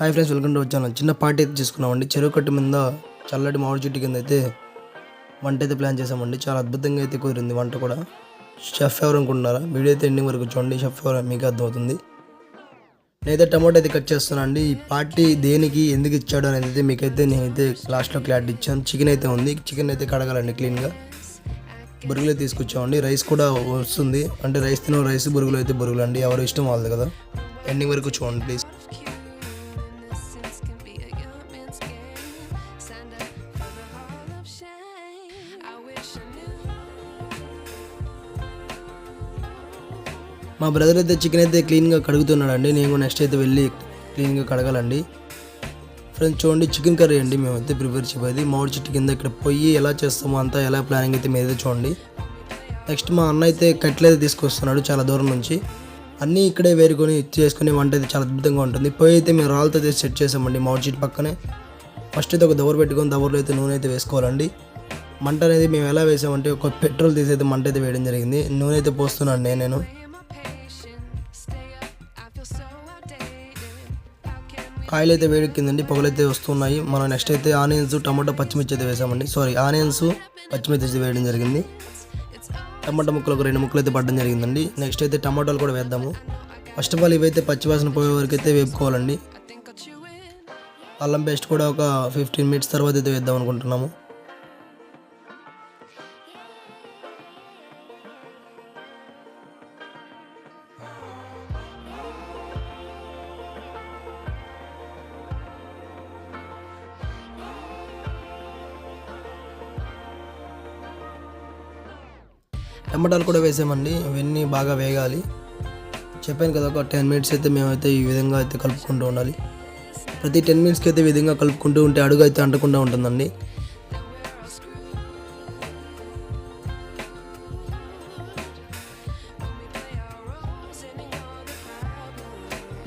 Hi friends welcome to వచ్చాను చిన్న party అయితే చేసుకున్నామండి. చెరువు కట్టు మీద చల్లటి మామిడి చెట్టు కింద అయితే వంట అయితే ప్లాన్ చేసామండి చాలా అద్భుతంగా అయితే కుదిరింది వంట కూడా. షెఫ్ ఎవరు అనుకుంటున్నారా? వీడియో అయితే ఎండింగ్ వరకు చూడండి. షెఫ్ ఎవరు? మీకు అర్థమవుతుంది. నేనైతే టమాటో అయితే కట్ చేస్తున్నా అండి. ఈ పార్టీ దేనికి ఎందుకు ఇచ్చాడు అనేది అయితే మీకైతే నేనైతే లాస్ట్లో క్లారిటీ ఇచ్చాను. చికెన్ అయితే ఉంది. చికెన్ అయితే కడగాలండి క్లీన్గా బురుగులు తీసుకొచ్చామండి. రైస్ కూడా వస్తుంది. అంటే రైస్ తిన రైస్ బురుగులు అయితే బురుగులు అండి. ఎవరు ఇష్టం వాళ్ళది కదా. ఎండింగ్ వరకు చూడండి ప్లీజ్ మా బ్రదర్ అయితే చికెన్ అయితే క్లీన్గా కడుగుతున్నాడండి. నేను నెక్స్ట్ అయితే వెళ్ళి క్లీన్గా కడగాలండి. ఫ్రెండ్స్ చూడండి చికెన్ కర్రీ అండి మేమైతే ప్రిపేర్ చేయబోయేది మామిడి చెట్టు కింద ఇక్కడ పొయ్యి ఎలా చేస్తామో అంతా ఎలా ప్లానింగ్ అయితే మీరైతే చూడండి. నెక్స్ట్ మా అన్న అయితే కట్టెలు తీసుకొస్తున్నాడు చాలా దూరం నుంచి. అన్నీ ఇక్కడే వేరుకొని చేసుకునే వంట అయితే చాలా అద్భుతంగా ఉంటుంది. పొయ్యి అయితే మేము రాళ్ళతో అయితే సెట్ చేసామండి మామిడి చెట్టు పక్కనే. ఫస్ట్ అయితే ఒక దవర పెట్టుకొని దవరలో అయితే నూనె అయితే వేసుకోవాలండి. మంట అనేది మేము ఎలా వేసామంటే ఒక పెట్రోల్ తీసి అయితే మంట అయితే వేయడం జరిగింది. నూనె అయితే పోస్తున్నాను నేను. ఆయిల్ అయితే వేడెక్కిందండి పొగలైతే వస్తున్నాయి. మనం నెక్స్ట్ అయితే ఆనియన్స్ టమాటో పచ్చిమిర్చి అయితే వేసామండి. సారీ ఆనియన్స్ పచ్చిమిర్చి అయితే వేయడం జరిగింది. టమాటా ముక్కలు ఒక రెండు ముక్కలు అయితే పడడం జరిగిందండి. నెక్స్ట్ అయితే టమాటాలు కూడా వేద్దాము. ఫస్ట్ ఆఫ్ ఆల్ ఇవైతే పచ్చివాసన పోయే వరకు అయితే వేపుకోవాలండి. అల్లం పేస్ట్ కూడా ఒక ఫిఫ్టీన్ మినిట్స్ తర్వాత అయితే వేద్దాం అనుకుంటున్నాము. టమాటాలు కూడా వేసామండి. ఇవన్నీ బాగా వేగాలి. చెప్పాను కదా ఒక టెన్ మినిట్స్ అయితే మేమైతే ఈ విధంగా అయితే కలుపుకుంటూ ఉండాలి. ప్రతి టెన్ మినిట్స్కి అయితే విధంగా కలుపుకుంటూ ఉంటే అడుగు అయితే అంటకుండా ఉంటుందండి.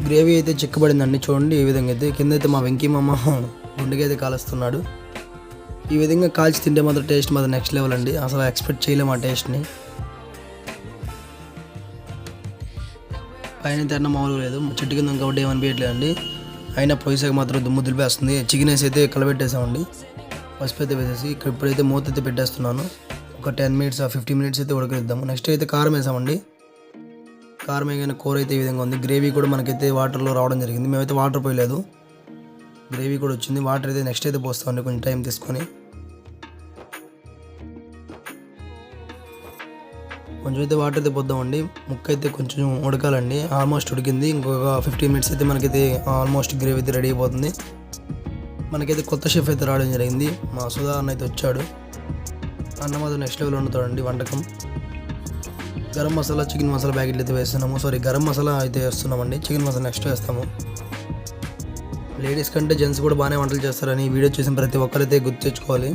గ్రేవీ అయితే చిక్కబడిందండి చూడండి ఈ విధంగా అయితే. కింద అయితే మా వెంకీ మామ గుండెకి అయితే కాలుస్తున్నాడు. ఈ విధంగా కాల్చి తింటే మాత్రం టేస్ట్ మాత్రం నెక్స్ట్ లెవెల్ అండి. అసలు ఎక్స్పెక్ట్ చేయలేము ఆ టేస్ట్ని. పైన తిన్న మామూలు లేదు. చెట్టు కింద కాబట్టి ఏమనిపించట్లేదు అండి అయినా పొయ్యిసాక మాత్రం దుమ్ము దులిపేస్తుంది. చికెన్ వేసి అయితే కలబెట్టేసామండి. పసుపు అయితే వేసేసి ఇక్కడ ఇప్పుడైతే మూత అయితే పెట్టేస్తున్నాను. ఒక టెన్ మినిట్స్ ఫిఫ్టీ మినిట్స్ అయితే ఉడకనిద్దాము. నెక్స్ట్ అయితే కారం వేసామండి. కారం వేయగానే కూర అయితే ఈ విధంగా ఉంది. గ్రేవీ కూడా మనకైతే వాటర్లో రావడం జరిగింది. మేమైతే వాటర్ పోయలేదు. గ్రేవీ కూడా వచ్చింది. వాటర్ అయితే నెక్స్ట్ అయితే పోస్తామండి. కొంచెం టైం తీసుకొని. కొంచెం అయితే వాటర్ అయితే పోద్దామండి. ముక్క అయితే కొంచెం ఉడకాలండి. ఆల్మోస్ట్ ఉడికింది. ఇంకొక ఫిఫ్టీన్ మినిట్స్ అయితే మనకైతే ఆల్మోస్ట్ గ్రేవీ అయితే రెడీ అయిపోతుంది. మనకైతే కొత్త షెఫ్ అయితే రావడం జరిగింది. మా సుధా అన్న అయితే వచ్చాడు. అన్న నెక్స్ట్ లెవెల్ వండుతాడండి వంటకం. గరం మసాలా చికెన్ మసాలా ప్యాకెట్లు అయితే వేస్తున్నాము. సారీ గరం మసాలా అయితే వేస్తున్నామండి. చికెన్ మసాలా నెక్స్ట్ వేస్తాము. లేడీస్ కంటే జెంట్స్ కూడా బాగానే వంటలు చేస్తారని వీడియో చూసిన ప్రతి ఒక్కరైతే గుర్తు తెచ్చుకోవాలి.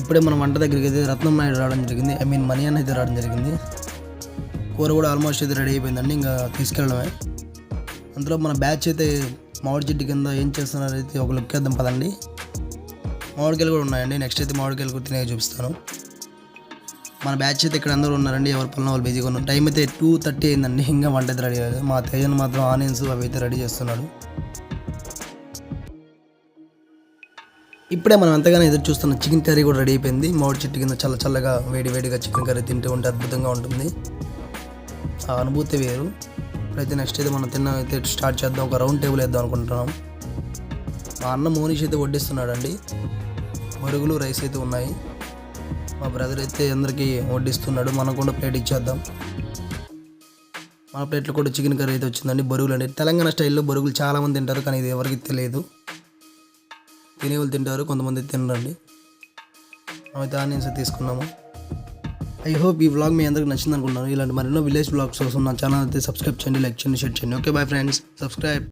ఇప్పుడే మన వంట దగ్గరికి అయితే రత్నం నాయుడు రావడం జరిగింది. ఐ మీన్ మనీ అని అయితే రావడం జరిగింది. కూర కూడా ఆల్మోస్ట్ అయితే రెడీ అయిపోయిందండి. ఇంకా తీసుకెళ్ళడమే. అందులో మన బ్యాచ్ అయితే మామిడి చెట్టు కింద ఏం చేస్తున్నారు అయితే ఒక లుక్ వేద్దాం పదండి. మామిడికాయలు కూడా ఉన్నాయండి. నెక్స్ట్ అయితే మామిడికాయలు కూడా తినే చూపిస్తాను. మన బ్యాచ్ అయితే ఇక్కడ అందరూ ఉన్నారండి. ఎవరి పనులు వాళ్ళు బిజీగా ఉన్నారు. టైం అయితే టూ థర్టీ అయిందండి. ఇంకా వంట అయితే రెడీ అయ్యారు మా తేజన్ మాత్రం ఆనియన్స్ అవి అయితే రెడీ చేస్తున్నాడు. ఇప్పుడే మనం ఎంతగానో ఎదురు చూస్తున్న చికెన్ కర్రీ కూడా రెడీ అయిపోయింది. మామిడి చెట్టు కింద చల్ల చల్లగా వేడి వేడిగా చికెన్ కర్రీ తింటూ ఉంటే అద్భుతంగా ఉంటుంది. ఆ అనుభూతి వేరు. అయితే నెక్స్ట్ అయితే మనం తిన్న అయితే స్టార్ట్ చేద్దాం. ఒక రౌండ్ టేబుల్ వేద్దాం అనుకుంటున్నాం. మా అన్న మోనీష్ అయితే వడ్డిస్తున్నాడండి. మరుగులు రైస్ అయితే ఉన్నాయి. మా బ్రదర్ అయితే అందరికీ వడ్డిస్తున్నాడు. మనం కూడా ప్లేట్ ఇచ్చేద్దాం. మా ప్లేట్లో కూడా చికెన్ కర్రీ అయితే వచ్చిందండి. బరుగులు అండి. తెలంగాణ స్టైల్లో బరుగులు చాలామంది తింటారు కానీ ఇది ఎవరికి తెలియదు. తినేవాళ్ళు తింటారు కొంతమంది తినరండి. మేమైతే ఆనియన్స్ తీసుకున్నాము. ఐ హోప్ ఈ వ్లాగ్ మీ అందరికి నచ్చింది అనుకుంటున్నాను ఇలాంటి మరెన్నో విలేజ్ బ్లాగ్స్ కోసం నా ఛానల్ అయితే సబ్స్క్రైబ్ చేయండి లైక్ చేయండి షేర్ చేయండి. Okay bye friends subscribe